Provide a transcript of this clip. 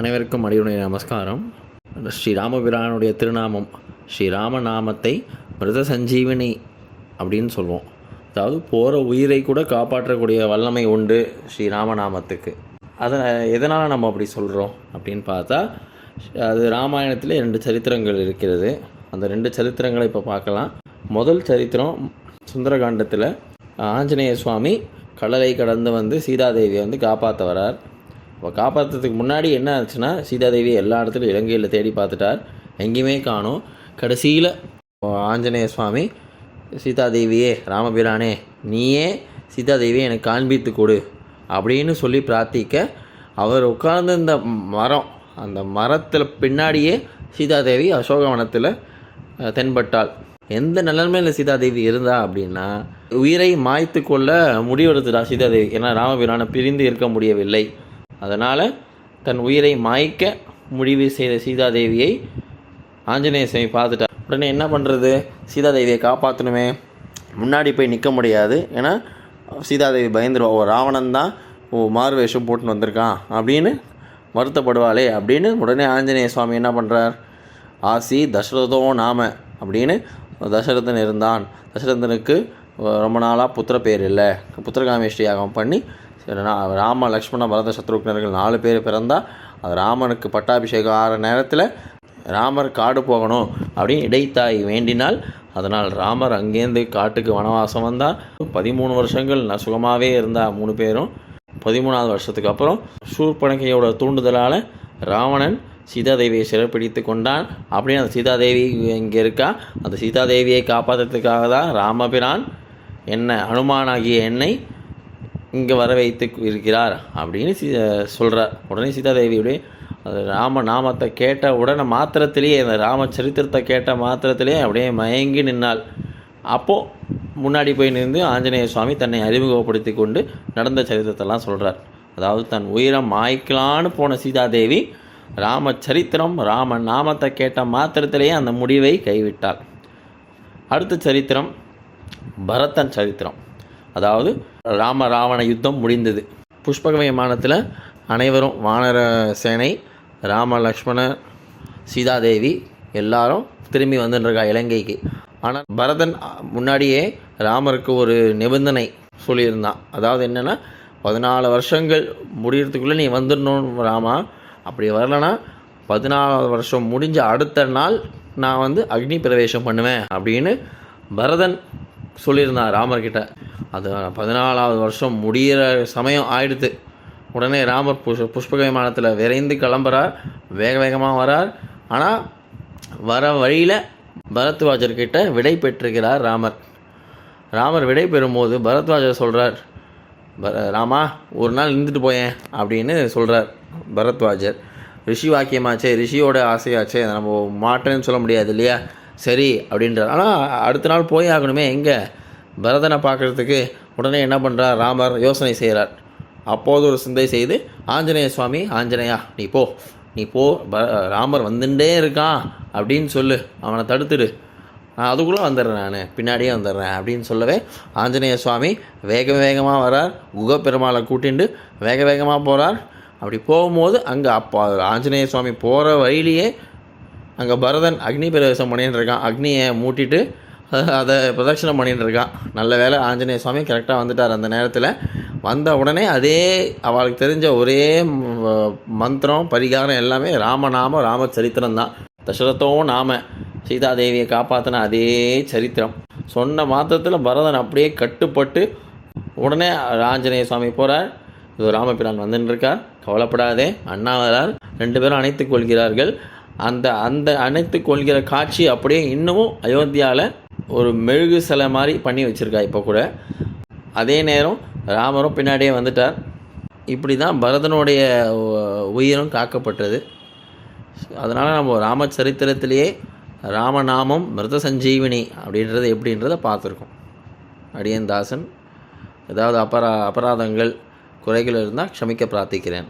அனைவருக்கும் அடியுடைய நமஸ்காரம். ஸ்ரீ ராமபிரானுடைய திருநாமம் ஸ்ரீராமநாமத்தை மிருத சஞ்சீவினி அப்படின்னு சொல்லுவோம் அதாவது போகிற உயிரை கூட காப்பாற்றக்கூடிய வல்லமை உண்டு ஸ்ரீராமநாமத்துக்கு. அதை எதனால் நம்ம அப்படி சொல்கிறோம் அப்படின்னு பார்த்தா அது ராமாயணத்தில் ரெண்டு சரித்திரங்கள் இருக்கிறது. அந்த ரெண்டு சரித்திரங்களை இப்போ பார்க்கலாம். முதல் சரித்திரம் சுந்தரகாண்டத்தில் ஆஞ்சநேய சுவாமி கடலை கடந்து வந்து சீதாதேவியை வந்து காப்பாற்ற வரார் இப்போ காப்பாற்றுறதுக்கு முன்னாடி என்ன ஆச்சுன்னா சீதாதேவி எல்லா இடத்துலையும் இலங்கையில் தேடி பார்த்துட்டார். எங்கேயுமே காணும். கடைசியில் ஆஞ்சநேய சுவாமி சீதாதேவியே ராமபிரானே நீயே சீதாதேவியை எனக்கு காண்பித்து கொடு அப்படின்னு சொல்லி பிரார்த்திக்க அவர் உட்கார்ந்திருந்த மரம் அந்த மரத்தில் பின்னாடியே சீதாதேவி அசோகவனத்தில் தென்பட்டாள். எந்த நிலைமையில் சீதாதேவி இருந்தா அப்படின்னா உயிரை மாய்த்து கொள்ள முடிவெடுத்துட்டா சீதாதேவி. ஏன்னா ராமபிரானை பிரிந்து இருக்க முடியவில்லை. அதனால் தன் உயிரை மாய்க்க முடிவு செய்த சீதாதேவியை ஆஞ்சநேய சுவாமி பார்த்துட்டார். உடனே என்ன பண்ணுறது சீதாதேவியை காப்பாற்றணுமே முன்னாடி போய் நிற்க முடியாது. ஏன்னா சீதாதேவி பயந்துருவா. ஓ ராவணன் தான் ஓ மாறு வேஷம் போட்டுன்னு வந்திருக்கான் அப்படின்னு வருத்தப்படுவாளே அப்படின்னு உடனே ஆஞ்சநேய சுவாமி என்ன பண்ணுறார் ஆசி தசரதோ நாம அப்படின்னு தசரதன் இருந்தான். தசரதனுக்கு ரொம்ப நாளாக புத்திர பேர் இல்லை. புத்திரகாமேஷ்டி யாகம் பண்ணி ராம லக்ஷ்மண பரத சத்ருக்னர்கள் நாலு பேர் பிறந்தால் அது ராமனுக்கு பட்டாபிஷேகம் ஆகிற நேரத்தில் ராமர் காடு போகணும் அப்படின்னு இடைத்தாய் வேண்டினால் அதனால் ராமர் அங்கேருந்து காட்டுக்கு வனவாசம் வந்தால் பதிமூணு வருஷங்கள் நான் சுகமாகவே இருந்தால் மூணு பேரும். பதிமூணாவது வருஷத்துக்கு அப்புறம் சூர்பனகையோட தூண்டுதலால் ராவணன் சீதாதேவியை சிறப்பிடித்து கொண்டான். அப்படின்னு அந்த சீதாதேவி இங்கே இருக்கா? அந்த சீதாதேவியை காப்பாற்றுறதுக்காக தான் ராமபிரான் என்ன அனுமானாகிய என்னை இங்கே வர வைத்து இருக்கிறார் அப்படின்னு சீ சொல்கிறார் உடனே சீதாதேவியுடைய அது ராம நாமத்தை கேட்ட உடனே மாத்திரத்திலேயே அந்த ராம சரித்திரத்தை கேட்ட மாத்திரத்திலேயே அப்படியே மயங்கி நின்னாள் அப்போது முன்னாடி போய் நின்று ஆஞ்சநேய சுவாமி தன்னை அறிமுகப்படுத்தி கொண்டு நடந்த சரித்திரத்தெல்லாம் சொல்கிறார் அதாவது தன் உயிரை மாய்க்கலான்னு போன சீதாதேவி ராம சரித்திரம் ராம நாமத்தை கேட்ட மாத்திரத்திலேயே அந்த முடிவை கைவிட்டாள். அடுத்த சரித்திரம் பரதன் சரித்திரம். அதாவது ராம ராவண யுத்தம் முடிந்தது. புஷ்பக விமானத்தில் அனைவரும் வானர சேனை ராம லக்ஷ்மணர் சீதாதேவி எல்லாரும் திரும்பி வந்துருக்கா இலங்கைக்கு. ஆனால் பரதன் முன்னாடியே ராமருக்கு ஒரு நிபந்தனை சொல்லியிருந்தான் அதாவது என்னென்னா பதினாலு வருஷங்கள் முடியறதுக்குள்ளே நீ வந்துடணும் ராமா. அப்படி வரலன்னா பதினாலாவது வருஷம் முடிஞ்ச அடுத்த நாள் நான் வந்து அக்னி பிரவேசம் பண்ணுவேன் அப்படின்னு பரதன் சொல்லியிருந்தான் ராமர்கிட்ட. அது பதினாலாவது வருஷம் முடிகிற சமயம் ஆயிடுது. உடனே ராமர் புஷ் புஷ்பக விமானத்தில் விரைந்து கிளம்புறார். வேக வேகமாக வரார். ஆனால் வர வழியில் பரத்வாஜர்கிட்ட விடை பெற்றுகிறார் ராமர். ராமர் விடை பெறும்போது பரத்வாஜர் சொல்கிறார் பர ராமா ஒரு நாள் இருந்துட்டு போயேன் அப்படின்னு சொல்கிறார் பரத்வாஜர். ரிஷி வாக்கியமாச்சே ரிஷியோட ஆசையாச்சே நம்ம மாட்டேன்னு சொல்ல முடியாது இல்லையா? சரி அப்படின்றார். ஆனால் அடுத்த நாள் போய் ஆகணுமே எங்கே? பரதனை பார்க்குறதுக்கு உடனே என்ன பண்ணுறார் ராமர் யோசனை செய்கிறார். அப்போது ஒரு சிந்தை செய்து ஆஞ்சநேய சுவாமி ஆஞ்சநேயா நீ போ நீ போ ப ராமர் வந்துட்டே இருக்கான் அப்படின்னு சொல்லு. அவனை தடுத்துடு. நான் அதுக்குள்ளே வந்துடுறேன் நான். பின்னாடியே வந்துடுறேன் அப்படின்னு சொல்லவே ஆஞ்சநேய சுவாமி வேக வேகமாக வரார். குக பெருமாளை கூட்டிண்டு வேக வேகமாக போகிறார் அப்படி போகும்போது அங்கே அப்போ ஆஞ்சநேய சுவாமி போகிற வழியிலேயே அங்கே பரதன் அக்னி பிரவேசம் பண்ணின்னு இருக்கான். அக்னியை மூட்டிட்டு அதை பிரதட்சணம் பண்ணிட்டு இருக்கான். நல்ல வேளை ஆஞ்சநேய சுவாமி கரெக்டாக வந்துட்டார் அந்த நேரத்தில். வந்த உடனே அதே அவளுக்கு தெரிஞ்ச ஒரே மந்திரம் பரிகாரம் எல்லாமே ராமநாம ராம சரித்திரம் தான். தசரத்தோ நாம சீதாதேவியை காப்பாற்றின அதே சரித்திரம். சொன்ன மாத்திரத்தில் பரதன் அப்படியே கட்டுப்பட்டு உடனே ஆஞ்சநேய சுவாமி போகிறார் இது ராமபிரான் வந்துன்னு இருக்கார். கவலைப்படாதே அண்ணாவரார் ரெண்டு பேரும் அணைத்துக் கொள்கிறார்கள். அந்த அந்த அணைத்து கொள்கிற காட்சி அப்படியே இன்னமும் அயோத்தியாவில் ஒரு மெழுகு சிலை மாதிரி பண்ணி வச்சுருக்கா இப்போ கூட. அதே நேரம் ராமரும் பின்னாடியே வந்துட்டார். இப்படி தான் பரதனுடைய உயிரும் காக்கப்பட்டது. அதனால் நம்ம ராமச்சரித்திரத்திலேயே ராமநாமம் மிருத சஞ்சீவினி அப்படின்றது எப்படின்றத பார்த்துருக்கோம். அடியன் தாசன் ஏதாவது அபரா அபராதங்கள் குறைகள் இருந்தால் க்ஷமிக்க பிரார்த்திக்கிறேன்.